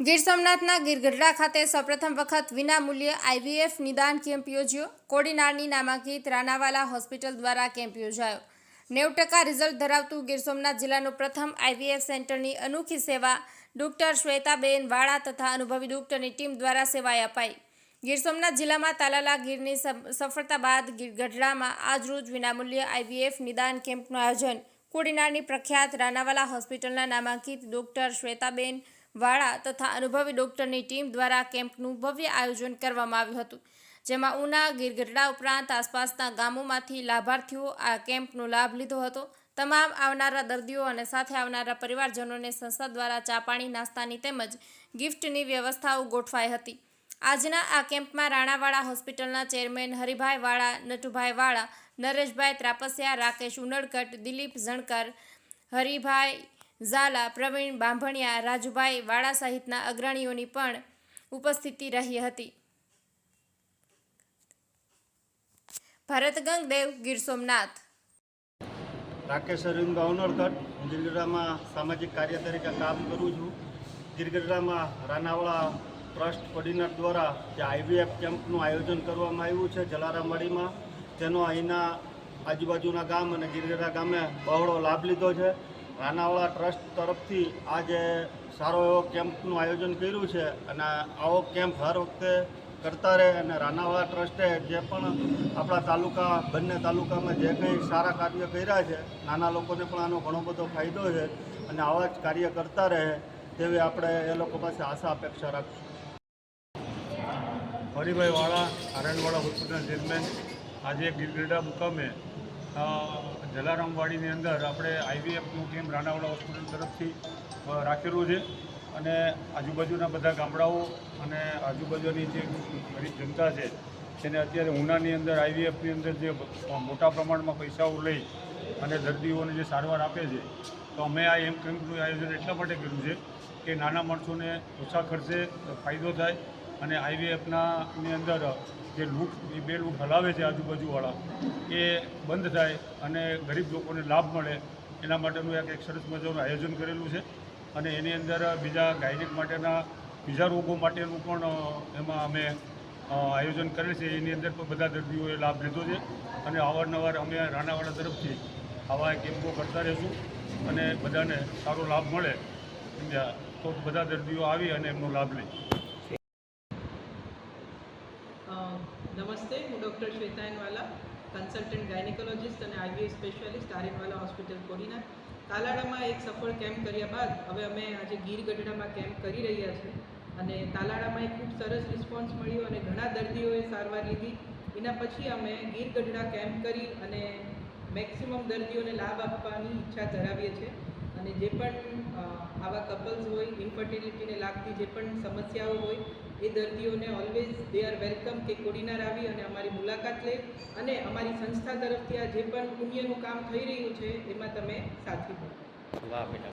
ગીર સોમનાથના ગીરગઢડા ખાતે સૌપ્રથમ વખત વિનામૂલ્યે આઈવીએફ નિદાન કેમ્પ યોજ્યો. કોડીનારની નામાંકિત રાનાવાલા હોસ્પિટલ દ્વારા કેમ્પ યોજાયો. નેવું ટકા રિઝલ્ટ ધરાવતું ગીર સોમનાથ જિલ્લાનું પ્રથમ આઈવીએફ સેન્ટરની અનોખી સેવા ડોક્ટર શ્વેતાબેન વાળા તથા અનુભવી ડોક્ટરની ટીમ દ્વારા સેવાએ અપાઈ. ગીર સોમનાથ જિલ્લામાં તાલાલા ગીરની સફળતા બાદ ગીરગઢડામાં આજરોજ વિનામૂલ્યે આઈવીએફ નિદાન કેમ્પનું આયોજન. કોડીનારની પ્રખ્યાત રાનાવાલા હોસ્પિટલના નામાંકિત ડોક્ટર શ્વેતાબેન વાળા તથા અનુભવી ડોક્ટરની ટીમ દ્વારા કેમ્પનું ભવ્ય આયોજન કરવામાં આવ્યું હતું, જેમાં ઉના, ગીરગઢડા ઉપરાંત આસપાસના ગામોમાંથી લાભાર્થીઓ આ કેમ્પનો લાભ લીધો હતો. તમામ આવનારા દર્દીઓ અને સાથે આવનારા પરિવારજનોને સંસ્થા દ્વારા ચા પાણી, નાસ્તાની તેમજ ગિફ્ટની વ્યવસ્થાઓ ગોઠવાઈ હતી. આજના આ કેમ્પમાં રાણાવાડા હોસ્પિટલના ચેરમેન હરિભાઈ વાળા, નટુભાઈ વાળા, નરેશભાઈ ત્રાપસિયા, રાકેશ ઉનડકટ, દિલીપ ઝણકર, હરિભાઈ ઝાલા, પ્રવીણ બાંભણિયા, રાજુભાઈ વાળા સહિતના અગ્રણીઓની પણ ઉપસ્થિતિ રહી હતી. ભરતગંગ દેવ ગીર સોમનાથ. રાકેશ અરવિંદ ગાવનરકટ ગીરગઢડામાં સામાજિક કાર્ય તરીકે કામ કરું છું. ગીરગઢડામાં રાનાવાળા ટ્રસ્ટ ઓર્ડિનર દ્વારા જે આઈવીએફ કેમ્પનું આયોજન કરવામાં આવ્યું છે, જલારામવાડીમાં. તેનો અહીંના આજુબાજુના ગામ અને ગીરગઢડા ગામે બહોળો લાભ લીધો છે. રાનાવાળા ટ્રસ્ટ તરફથી આજે સારો એવો કેમ્પનું આયોજન કર્યું છે અને આવો કેમ્પ હર વખતે કરતા રહે અને રાનાવાળા ટ્રસ્ટે જે પણ આપણા તાલુકા, બંને તાલુકામાં જે કંઈ સારા કાર્ય કર્યા છે, નાના લોકોને પણ આનો ઘણો બધો ફાયદો છે અને આવા જ કાર્ય કરતા રહે તેવી આપણે એ લોકો પાસે આશા અપેક્ષા રાખીશું. હરિભાઈ વાળા આરણવાળા હોસ્પિટલ ચેરમેન, આજે ગીરગઢડા મુકામે જલારામવાડીની અંદર આપણે આઈવીએફનું કેમ્પ રાણાવાડા હોસ્પિટલ તરફથી રાખેલું છે અને આજુબાજુના બધા ગામડાઓ અને આજુબાજુની જે ગરીબ જનતા છે તેને અત્યારે ઉનાની અંદર આઈવીએફની અંદર જે મોટા પ્રમાણમાં પૈસાઓ લઈ અને દર્દીઓને જે સારવાર આપે છે, તો અમે આ એમ કેમ્પનું આયોજન એટલા માટે કર્યું છે કે નાના માણસોને ઓછા ખર્ચે ફાયદો થાય અને હાઈવે ની અંદર જે લૂંટ એ બે લૂંટ હલાવે છે આજુબાજુવાળા, એ બંધ થાય અને ગરીબ લોકોને લાભ મળે. એના માટેનું એક એક સરસ મજાનું આયોજન કરેલું છે. અને એની અંદર બીજા ગાયનિક માટેના બીજા રોગો માટેનું પણ એમાં અમે આયોજન કરેલ છે. એની અંદર પણ બધા દર્દીઓએ લાભ લીધો છે. અને અવારનવાર અમે રાણાવાડા તરફથી આવા કેમ્પો કરતા રહીશું અને બધાને સારો લાભ મળે? તો બધા દર્દીઓ આવી અને એમનો લાભ લે. નમસ્તે, હું ડૉક્ટર શ્વેતાયનવાલા કન્સલ્ટન્ટ ગાયનેકોલોજિસ્ટ અને આઈવીએફ સ્પેશિયાલિસ્ટ આર્યનવાલા હોસ્પિટલ કોડીના તાલાળામાં એક સફળ કેમ્પ કર્યા બાદ હવે અમે આજે ગીર ગઢડામાં કેમ્પ કરી રહ્યા છીએ અને તાલાળામાં એક ખૂબ સરસ રિસ્પોન્સ મળ્યો અને ઘણા દર્દીઓએ સારવાર લીધી. એના પછી અમે ગીર ગઢડા કેમ્પ કરી અને મેક્સિમમ દર્દીઓને લાભ આપવાની ઈચ્છા ધરાવીએ છીએ. અને જે પણ આવા કપલ્સ હોય ઇન્ફર્ટિલિટીને લાગતી જે પણ સમસ્યાઓ હોય, એ દર્દીઓને ઓલવેઝ દે આર વેલકમ કે કોડીનાર આવી અને અમારી મુલાકાત લે અને અમારી સંસ્થા તરફથી આ જે પણ પુણ્યનું કામ થઈ રહ્યું છે, એમાં તમે સાથી બનો.